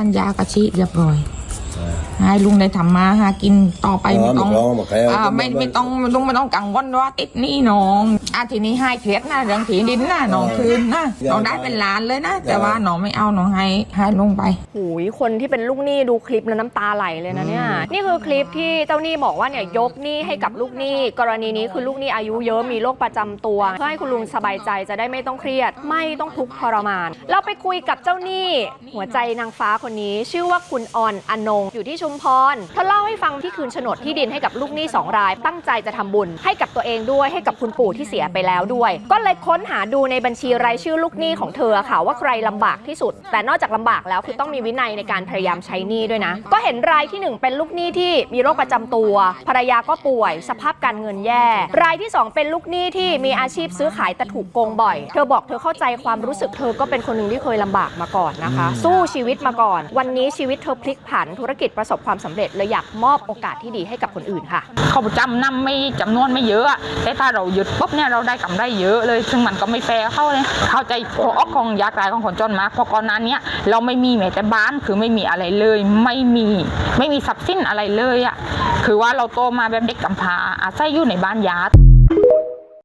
สัญญากะชิเรียบร้อยให้ลุงได้ทำมาหากินต่อไปไม่ต้องอ๋อหมกร้องหมกแคล้วอ่าไม่ไม่ต้องลุงไม่ต้องกังวลว่าติดหนี่น้องอะทีนี้ให้เครียดนะเรื่องถีดินนะน้องคืนนะน้องได้เป็นล้านเลยนะ แต่ว่าน้องไม่เอาน้องให้ให้ลุงไปหูยคนที่เป็นลูกหนี้ดูคลิปแล้วน้ำตาไหลเลยนะเนี่ยนี่คือคลิปที่เจ้าหนี้บอกว่าเนี่ยยกหนี้ให้กับลูกหนี้ กรณีนี้คือลูกหนี้อายุเยอะมีโรคประจำตัวเพื่อให้คุณลุงสบายใจจะได้ไม่ต้องเครียด ไม่ต้องทุกข์ทรมาน เราไปคุยกับเจ้าหนี้หัวใจนางฟ้าคนนี้ ชื่อว่าคุณออนอนงอยู่ที่ชุมพรเธอเล่าให้ฟังที่คืนโฉนดที่ดินให้กับลูกหนี้สองราย ตั้งใจจะทำบุญให้กับตัวเองด้วยให้กับคุณปู่ที่เสียไปแล้วด้วย ก็เลยค้นหาดูในบัญชีรายชื่อลูกหนี้ของเธอค่ะว่าใครลำบากที่สุด แต่นอกจากลำบากแล้วคือต้องมีวินัยในการพยายามใช้หนี้ด้วยนะ ก็เห็นรายที่หนึ่งเป็นลูกหนี้ที่มีโรคประจำตัว ภรรยาก็ป่วย สภาพการเงินแย่ รายที่สองเป็นลูกหนี้ที่มีอาชีพซื้อขายแต่ถูกโกงบ่อย เธอบอกเธอเข้าใจความรู้สึกเธอก็เป็นคนหนึ่งที่เคยลำบากมาก่อนนะคะ สู้ชีวิตมาก่อน วันนี้ชีวิตเธอพลิกผันธุรกิจประสบความสำเร็จเลยอยากมอบโอกาสที่ดีให้กับคนอื่นค่ะ เขาจำนำไม่จำนวนไม่เยอะ แต่ถ้าเราหยุดปุ๊บเนี่ยเราได้กำไรเยอะเลย ซึ่งมันก็ไม่แฟร์เขาเลยเข้าใจหัวอกของยากไร้ของคนจนมากเพราะก่อนนั้นเนี้ยเราไม่มีแม้แต่บ้านคือไม่มีอะไรเลย ไม่มีไม่มีทรัพย์สินอะไรเลยอะคือว่าเราโตมาแบบเด็กกำพร้าอาศัยอยู่ในบ้านญา